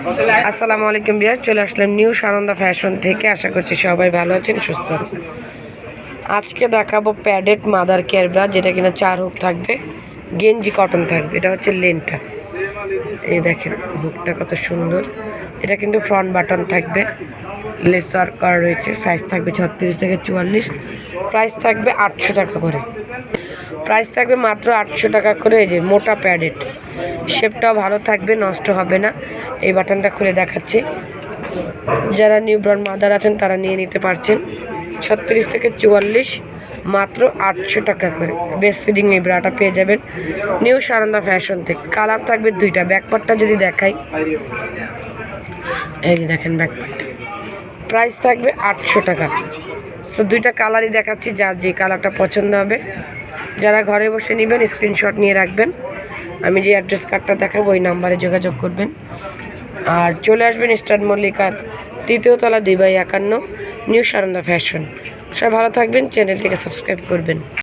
আসসালামু আলাইকুম বিয়ার, চলে আসলাম নিউ সানন্দা ফ্যাশন থেকে। আশা করছি সবাই ভালো আছেন, সুস্থ আছেন। আজকে দেখাবো প্যাডেড মাদার কেয়ার ব্রা, যেটা কিনা চার হুক থাকবে, গেঞ্জি কটন থাকবে, এটা হচ্ছে লেনটা। এই দেখেন, হুকটা কত সুন্দর। এটা কিন্তু ফ্রন্ট বাটন থাকবে, লেস ওয়ার্ক করা রয়েছে, সাইজ থাকবে ছত্রিশ থেকে চুয়াল্লিশ। প্রাইস থাকবে আটশো টাকা করে। প্রাইস থাকবে মাত্র আটশো টাকা করে, এই যে মোটা প্যাডেড শেপটাও ভালো থাকবে, নষ্ট হবে না। এই বাটনটা খুলে দেখাচ্ছি। যারা নিউ নিউব্রন মাদার আছেন, তারা নিয়ে নিতে পারছেন। ছত্রিশ থেকে চুয়াল্লিশ, মাত্র আটশো টাকা করে। বেস্ট ফিডিং এই ব্রাটা পেয়ে যাবেন। নিউ সারন্দা ফ্যাশন থেকে। কালার থাকবে দুইটা। ব্যাকপার্টটা যদি দেখাই। এই যে দেখেন ব্যাকপার্টটা প্রাইস থাকবে আটশো টাকা। তো দুইটা কালারই দেখাচ্ছি, যার যে কালারটা পছন্দ হবে। যারা ঘরে বসে নেবেন স্ক্রিনশট নিয়ে রাখবেন। আমি যে অ্যাড্রেস কার্ডটা দেখাবো, ওই নাম্বারে যোগাযোগ করবেন। আর চলে আসবেন স্টার মল্লিকার তৃতীয়তলা দুই বাই একান্ন, নিউ সারন্দা ফ্যাশন। সবাই ভালো থাকবেন চ্যানেলটিকে সাবস্ক্রাইব করবেন।